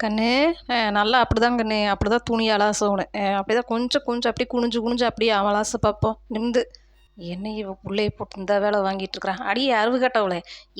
கண்ணு. நல்லா அப்படி அப்படிதான் கண்ணு. அப்படிதான் துணி அலாசணும் அப்படி தான் கொஞ்சம் கொஞ்சம் அப்படியே குனிஞ்சு குனிஞ்சு அப்படியே அலாச பார்ப்போம். நிமிந்து என்ன இவ பிள்ளைய போட்டு இந்த வேலை வாங்கிட்டு இருக்கிறான் அடியே அருவு கேட்டவளே.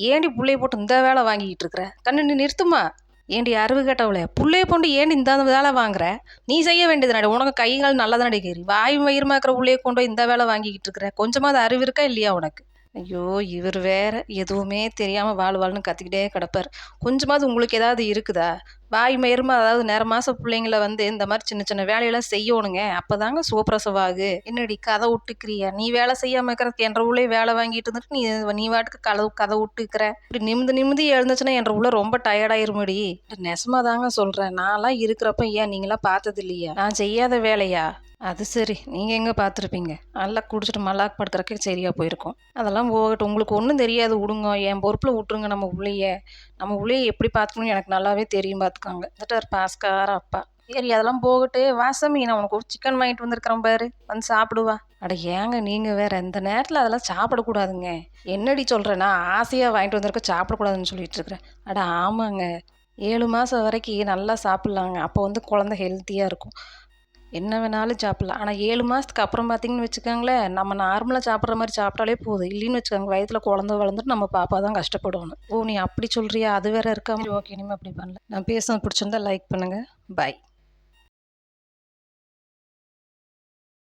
ஏண்டி பிள்ளைய போட்டு இந்த வேலை வாங்கிட்டு இருக்கிற? கண்ணு நீ நிறுத்துமா ஏண்டி அருவு கேட்டவளே? பிள்ளைய போட்டு ஏண்டி இந்த வேலை வாங்குற? நீ செய்ய வேண்டியது நடி. உனக்கு கைகள் நல்லா தான் கேரி. வாய் வயிறுமா இருக்கிற பிள்ளைய கொண்டு போய் இந்த வேலை வாங்கிக்கிட்டு இருக்கிற? கொஞ்சமாவது அறிவு இருக்கா இல்லையா உனக்கு? ஐயோ இவர் வேற. எதுவுமே தெரியாமல் வாழ் வாழ்னு கத்திக்கிட்டே கிடப்பார். கொஞ்சமாவது உங்களுக்கு ஏதாவது இருக்குதா? வாய் மயிரமா அதாவது நேர மாச பிள்ளைங்கள வந்து இந்த மாதிரி சின்ன சின்ன வேலையெல்லாம் செய்யணுங்க. அப்போதாங்க சுகப்பிரசவாகு என்னடி கதை விட்டுக்கிறியா? நீ வேலை செய்யாமல் இருக்கிற என்ற உள்ளே வேலை வாங்கிட்டு இருந்துட்டு நீ நீ வாட்டுக்கு கதை கதை விட்டுக்கிற? இப்படி நிமிந்து நிமிந்து எழுந்துச்சுன்னா என்ற உள்ள ரொம்ப டயர்டாயிருமடி. நெசமா தாங்க சொல்கிறேன் நான்லாம் இருக்கிறப்ப ஏன் நீங்களாம் பார்த்தது இல்லையா நான் செய்யாத வேலையா? அது சரி. நீங்கள் எங்கே பார்த்துருப்பீங்க நல்லா குடிச்சிட்டு மல்லாக் படுக்கிறக்கே சரியாக போயிருக்கும். அதெல்லாம் போகட்டும். உங்களுக்கு ஒன்றும் தெரியாது. விடுங்க என் பொறுப்பில் விட்டுருங்க நம்ம உள்ளேயே. நம்ம உள்ளேயே எப்படி பார்த்துக்கணும்னு எனக்கு நல்லாவே தெரியும் பார்த்துக்கோங்க வந்துட்டார் பாஸ்கார அப்பா. சரி அதெல்லாம் போகட்டு. வாசமி நான் உனக்கு ஒரு சிக்கன் வாங்கிட்டு வந்திருக்கிறேன் பாரு. வந்து சாப்பிடுவா. அட ஏங்க நீங்கள் வேற இந்த நேரத்தில் அதெல்லாம் சாப்பிடக்கூடாதுங்க. என்னடி சொல்கிறேன் நான் ஆசையாக வாங்கிட்டு வந்திருக்க சாப்பிடக்கூடாதுன்னு சொல்லிட்டு இருக்கிறேன். அட ஆமாங்க. ஏழு மாதம் வரைக்கும் நல்லா சாப்பிட்லாங்க. அப்போ வந்து குழந்தை ஹெல்த்தியாக இருக்கும். என்ன வேணாலும் சாப்பிட்லாம். ஆனால் ஏழு மாதத்துக்கு அப்புறம் பார்த்தீங்கன்னு வச்சுக்கோங்களேன் நம்ம நார்மலாக சாப்பிட்ற மாதிரி சாப்பிட்டாலே போதும். இல்லைன்னு வச்சுக்கோங்க வயித்துல குழந்தை வளர்ந்துட்டு நம்ம பாப்பா தான் கஷ்டப்படணும் ஓ நீ அப்படி சொல்கிறியா அது வேற இருக்கா? ஓகே இனிமேல் அப்படி பண்ணல. நான் பேசுனது பிடிச்சிருந்தா லைக் பண்ணுங்கள் பாய்